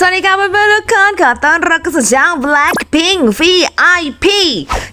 สวัสดีครับเพื่อนๆทุกคนขอต้อนรับเข้าสู่ช่อง Blackpink VIP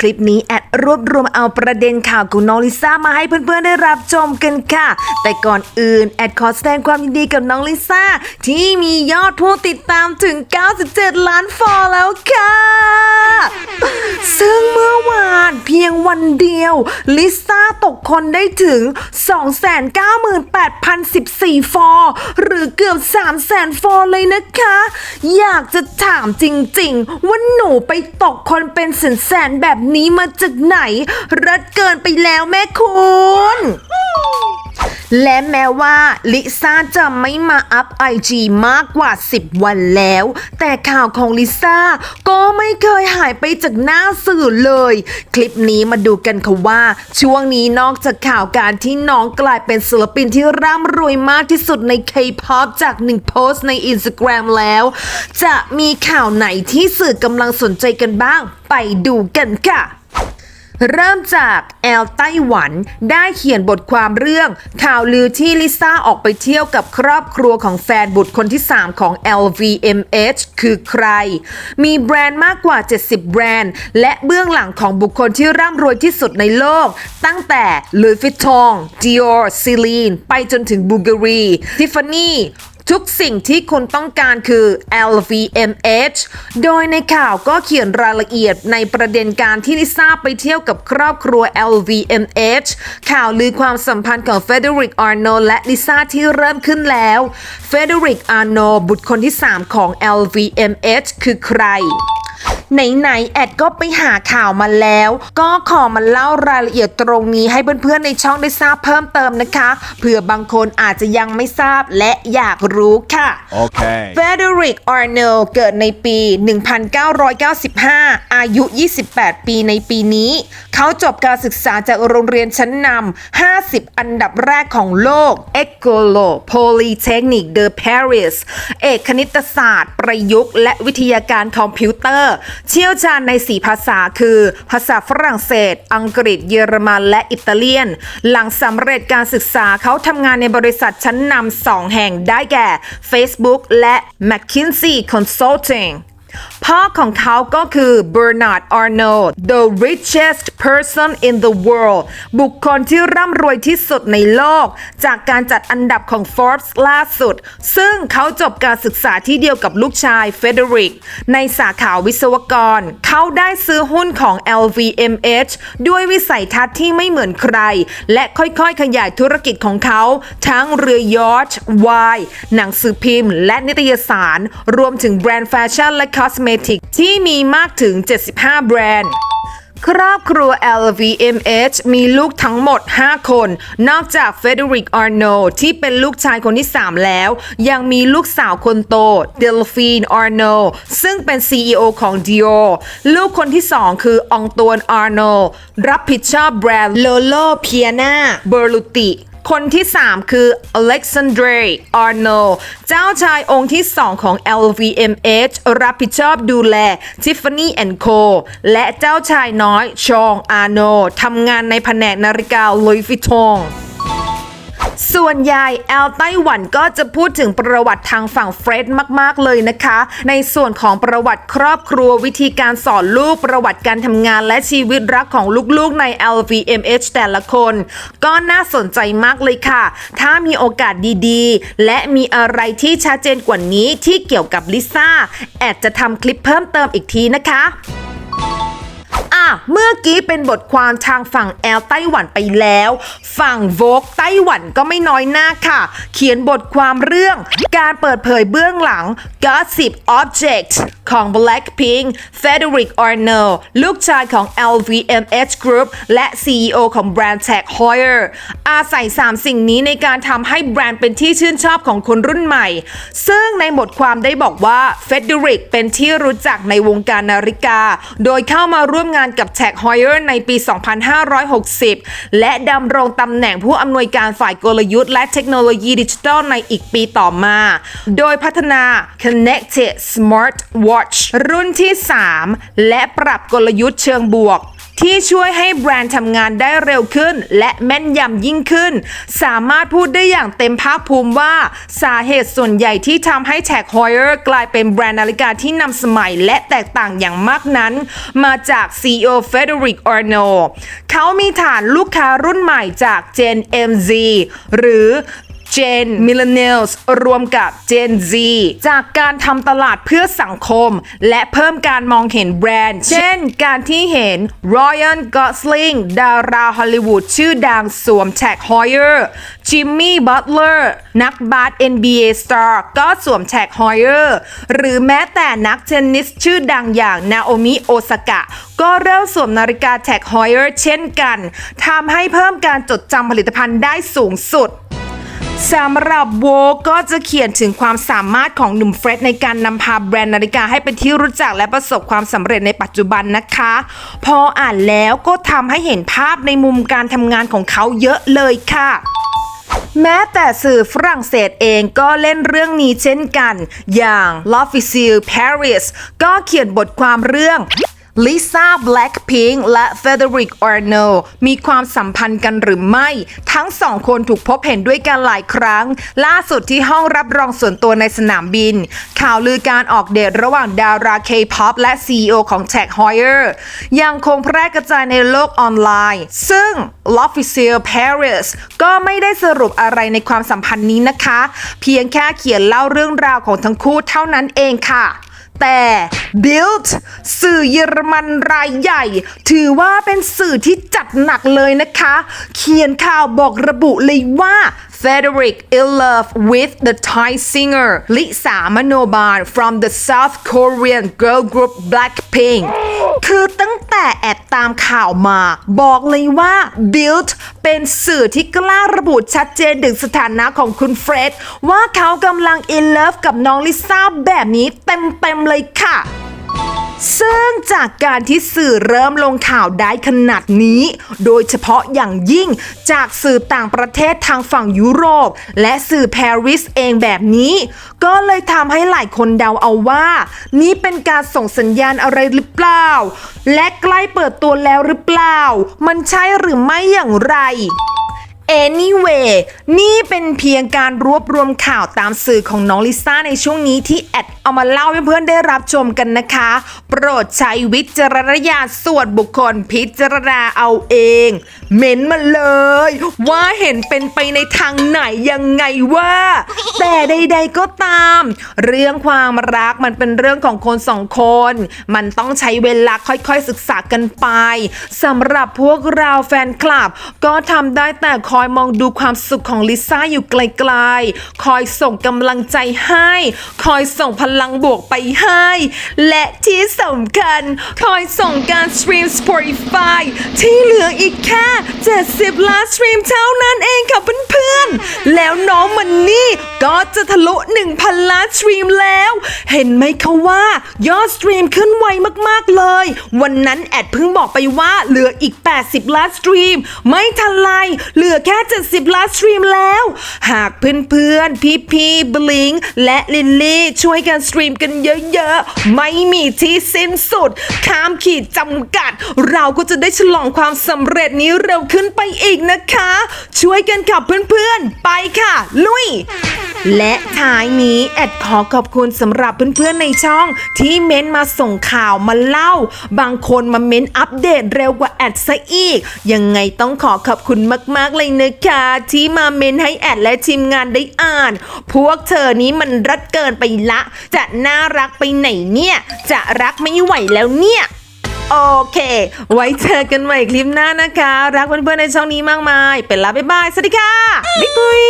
คลิปนี้แอดรวบรวมเอาประเด็นข่าวของน้องลิซ่ามาให้เพื่อนๆได้รับชมกันค่ะ แต่ก่อนอื่นแอดขอแสดงความยินดีกับน้องลิซ่า ที่มียอดผู้ติดตามถึง 97 ล้านฟอลแล้วค่ะ ซึ่งเมื่อวานเพียงวันเดียว ลิซ่าตกคนได้ถึง 298,014 ฟอลหรือเกือบ 300,000 ฟอลเลยนะคะอยากจะถามจริงๆ ว่าหนูไปตกคนเป็นแสนๆแบบนี้มาจากไหนรัดเกินไปแล้วแม่คุณ และแม้ว่าลิซ่าจะไม่มาอัพไอจีมากกว่า 10 วันแล้ว แต่ข่าวของลิซ่าก็ไม่เคยหายไปจากหน้าสื่อเลย คลิปนี้มาดูกันค่ะว่า ช่วงนี้นอกจากข่าวการที่น้องกลายเป็นศิลปินที่ร่ำรวยมากที่สุดใน K-POP จากหนึ่งโพสต์ใน Instagram แล้ว จะมีข่าวไหนที่สื่อกำลังสนใจกันบ้าง ไปดูกันค่ะ เริ่มจากแอลไต้หวัน ได้เขียนบทความเรื่อง ข่าวลือที่ลิซ่าออกไปเที่ยวกับครอบครัวของแฟนบุตรคนที่ 3 ของ LVMH คือใคร มีแบรนด์มากกว่า 70 แบรนด์ และเบื้องหลังของบุคคลที่ร่ำรวยที่สุดในโลก ตั้งแต่ Louis Vuitton Dior Celine ไปจนถึง Bulgari Tiffany ทุกสิ่งที่คุณต้องการคือ LVMH โดยในข่าวก็เขียนรายละเอียดในประเด็นการที่ลิซ่าไปเที่ยวกับครอบครัว LVMH ข่าวลือความสัมพันธ์ของเฟเดริก อาร์โนและลิซ่าที่เริ่มขึ้นแล้ว เฟเดริก อาร์โนบุตรคนที่ 3 ของ LVMH คือใคร ไหนๆแอดก็ไปหาข่าวมาแล้ว ก็ขอมาเล่ารายละเอียดตรงนี้ให้เพื่อนๆในช่องได้ทราบเพิ่มเติมนะคะเผื่อบางคนอาจจะยังไม่ทราบและอยากรู้ค่ะ Okay. เฟเดริกอาร์เนลเกิดในปี 1995 อายุ 28 ปีในปีนี้ เขาจบการศึกษาจากโรงเรียนชั้นนำ 50 อันดับแรกของโลก Ecole Polytechnique de Paris เอกคณิตศาสตร์ ประยุกต์ และวิทยาการคอมพิวเตอร์เชี่ยวชาญใน 4 ภาษาคือ ภาษาฝรั่งเศส อังกฤษ เยอรมัน และอิตาเลียน หลังสำเร็จการศึกษาเขาทำงานในบริษัทชั้นนำสองแห่งได้แก่ Facebook และ McKinsey Consulting พ่อของเขาก็คือ Bernard Arnault the richest person in the world บุคคลที่ร่ำรวยที่สุดในโลก จากการจัดอันดับของ Forbes ล่าสุด ซึ่งเขาจบการศึกษาที่เดียวกับลูกชายเฟเดริก ในสาขาวิศวกร เขาได้ซื้อหุ้นของ LVMH ด้วยวิสัยทัศน์ที่ไม่เหมือนใคร และค่อยๆ ขยายธุรกิจของเขา ทั้งเรือยอชต์ไวน์หนังสือพิมพ์ และนิตยสาร รวมถึงแบรนด์แฟชั่นและคอสเมติกที่มีมากถึง 75 แบรนด์ ครอบครัว LVMH มีลูกทั้งหมด 5 คน นอกจากเฟเดริกอาร์โนที่เป็นลูกชายคนที่ 3 แล้ว ยังมีลูกสาวคนโตเดลฟีนอาร์โนซึ่งเป็น CEO ของ Dior ลูกคนที่ 2 คือองตวนอาร์โนรับผิดชอบแบรนด์ Lolo Piana Berluti คนที่ 3 คือ Alexandre Arnold เจ้าชายองค์ที่ 2 ของ LVMH รับผิดชอบดูแล Tiffany Co และเจ้าชายน้อยชองอาโนทำงานในแผนกนาฬิกา Louis Vuitton ส่วนใหญ่แอลไต้หวันก็จะพูดถึงประวัติทางฝั่งเฟรดมาก ๆ เลยนะคะ ในส่วนของประวัติครอบครัววิธีการสอนลูกประวัติการทำงานและชีวิตรักของลูก ๆ ใน LVMH แต่ละคน ก็น่าสนใจมากเลยค่ะ ถ้ามีโอกาสดีๆ และมีอะไรที่ชัดเจนกว่านี้ที่เกี่ยวกับลิซ่า แอดจะทำคลิปเพิ่มเติมอีกทีนะคะอะ เมื่อกี้เป็นบทความทางฝั่งแอลไต้หวันไปแล้ว ฝั่งโวกไต้หวันก็ไม่น้อยหน้าค่ะ เขียนบทความเรื่อง การเปิดเผยเบื้องหลัง Gossip Object ของ Blackpink Frederic Arnold ลูกชายของ LVMH Group และ CEO ของแบรนด์ Tag Heuer อาศัย 3 สิ่งนี้ในการทำให้แบรนด์เป็นที่ชื่นชอบของคนรุ่นใหม่ ซึ่งในบทความได้บอกว่าเฟเดริกเป็นที่รู้จักในวงการนาฬิกา โดยเข้ามาร่วมงานกับแท็กฮอยเออร์ในปี 2560 และดำรงตำแหน่งผู้อำนวยการฝ่ายกลยุทธ์และเทคโนโลยีดิจิทัลในอีกปีต่อมา โดยพัฒนา Connected Smart Watch รุ่นที่ 3 และปรับกลยุทธ์เชิงบวก ที่ช่วยให้แบรนด์ทำงานได้เร็วขึ้น และแม่นยำยิ่งขึ้น สามารถพูดได้อย่างเต็มภาคภูมิว่า สาเหตุส่วนใหญ่ที่ทำให้ Tag Heuer กลายเป็นแบรนด์นาฬิกาที่นำสมัยและแตกต่างอย่างมากนั้น มาจาก CEO Frederick Arnold เขามีฐานลูกค้ารุ่นใหม่จาก Gen MZ หรือ Gen Millennials รวมกับ Gen Z จากการทำตลาดเพื่อสังคม และเพิ่มการมองเห็นแบรนด์ เช่น การที่เห็น Ryan Gosling ดาราฮอลลีวูดชื่อดังสวมแท็ก Heuer Jimmy Butler นักบาส NBA Star ก็สวมแท็ก Heuer หรือแม้แต่นักเทนนิสชื่อดังอย่าง Naomi Osaka ก็เริ่มสวมนาฬิกาแท็ก Heuer เช่นกันทำให้เพิ่มการจดจำผลิตภัณฑ์ได้สูงสุด สำหรับโวก็จะเขียนถึงความสามารถของหนุ่มเฟร็ดในการนำพาแบรนด์นาฬิกาให้เป็นที่รู้จักและประสบความสำเร็จในปัจจุบันนะคะ พออ่านแล้วก็ทำให้เห็นภาพในมุมการทำงานของเขาเยอะเลยค่ะแม้แต่สื่อฝรั่งเศสเองก็เล่นเรื่องนี้เช่นกัน อย่าง L'Officiel Paris ก็เขียนบทความเรื่อง Lisa Blackpink และ Frederick Arnold มีความสัมพันธ์กันหรือไม่ ทั้งสองคนถูกพบเห็นด้วยกันหลายครั้ง ล่าสุดที่ห้องรับรองส่วนตัวในสนามบิน ข่าวลือการออกเดทระหว่างดารา K-POP และ CEO ของ Tag Heuer ยังคงแพร่กระจายในโลกออนไลน์ ซึ่ง L'Officiel Paris ก็ไม่ได้สรุปอะไรในความสัมพันธ์นี้นะคะ เพียงแค่เขียนเล่าเรื่องราวของทั้งคู่เท่านั้นเองค่ะ แต่ Bild สื่อเยอรมันรายใหญ่ ถือว่าเป็นสื่อที่จัดหนักเลยนะคะ เขียนข่าวบอกระบุเลยว่า Frederick in love with the Thai singer ลิสามโนบาล from the South Korean girl group Blackpink คือตั้งแต่แอดตามข่าวมา บอกเลยว่า Bild เป็นสื่อที่กล้าระบุชัดเจนถึงสถานะของคุณเฟร็ดว่าเขากำลัง in love กับน้องลิซ่าแบบนี้เต็มๆเลยค่ะ ซึ่งจากการที่สื่อเริ่มลงข่าวได้ขนาดนี้ โดยเฉพาะอย่างยิ่งจากสื่อต่างประเทศทางฝั่งยุโรป และสื่อปารีสเองแบบนี้ ก็เลยทำให้หลายคนเดาเอาว่า นี่เป็นการส่งสัญญาณอะไรหรือเปล่า และใกล้เปิดตัวแล้วหรือเปล่า มันใช่หรือไม่อย่างไร Anyway นี่เป็นเพียงการรวบรวมข่าวตามสื่อของน้องลิซ่าในช่วงนี้ที่แอด เอามาเล่าให้เพื่อนได้รับชมกันนะคะ โปรดใช้วิจารณญาณส่วนบุคคลพิจารณาเอาเอง เม้นมาเลย ว่าเห็นเป็นไปในทางไหนยังไงว่า แต่ใด ๆก็ตาม เรื่องความรักมันเป็นเรื่องของคนสองคน มันต้องใช้เวลาค่อยๆศึกษากันไปสำหรับพวกเราแฟนคลับ ก็ทำได้แต่คอยมองดูความสุขของลิซ่าอยู่ไกลๆ คอยส่งกำลังใจให้ คอยส่งพลังบวกไปให้ และที่สำคัญคอยส่งการสตรีม Spotify ที่เหลืออีกแค่ 70 ล้านสตรีมเท่านั้นเองค่ะเพื่อนๆ แล้วน้องมันนี่ก็จะทะลุ 1,000 ล้านสตรีมแล้ว เห็นไหมคะว่ายอดสตรีมขึ้นไวมากๆเลย วันนั้นแอดเพิ่งบอกไปว่าเหลืออีก 80 ล้านสตรีม ไม่ทันไรเหลือแค่ 70 ล้านสตรีมแล้ว หากเพื่อนๆ พี่ๆบลิง และลินลี่ช่วยกันสตรีมกันเยอะๆ ไม่มีที่สิ้นสุด ข้ามขีดจำกัด เราก็จะได้ฉลองความสำเร็จนี้เร็วขึ้นไปอีกนะคะ ช่วยกันขับเพื่อนๆ ไปค่ะ ลุยและท้ายนี้แอดขอขอบคุณสำหรับเพื่อนๆในช่อง ที่เม้นต์มาส่งข่าวมาเล่า บางคนมาเม้นต์อัปเดตเร็วกว่าแอดซะอีก ยังไงต้องขอขอบคุณมากๆเลยนะคะ ที่มาเม้นต์ให้แอดและทีมงานได้อ่าน พวกเธอนี้มันรัดเกินไปละ จะน่ารักไปไหนเนี่ย จะรักไม่ไหวแล้วเนี่ยโอเค ไว้เจอกันใหม่คลิปหน้านะคะ รักเพื่อนๆในช่องนี้มากมาย เป็นลาบ๊ายบาย สวัสดีค่ะ บิ๊กบุย